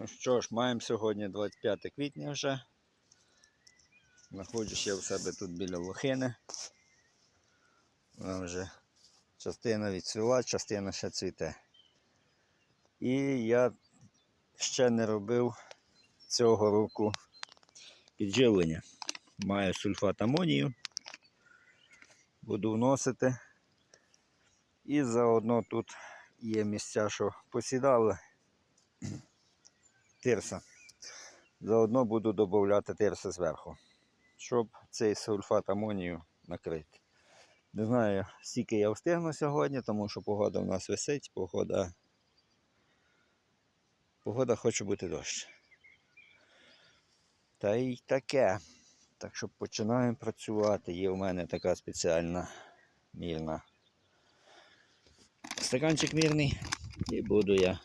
Ну що ж, маємо сьогодні 25 квітня вже. Знаходжусь я у себе тут біля лохини. Вона вже частина відцвіла, частина ще цвіте. І я ще не робив цього року підживлення. Маю сульфат амонію. Буду вносити. І заодно тут є місця, що посідали тирса. Заодно буду додати тирса зверху, щоб цей сульфат амонію накрити. Не знаю, скільки я встигну сьогодні, тому що погода в нас висить, погода. Погода хоче бути дощ. Та й таке. Так що починаємо працювати. Є в мене така спеціальна мірна. Стаканчик мірний. І буду я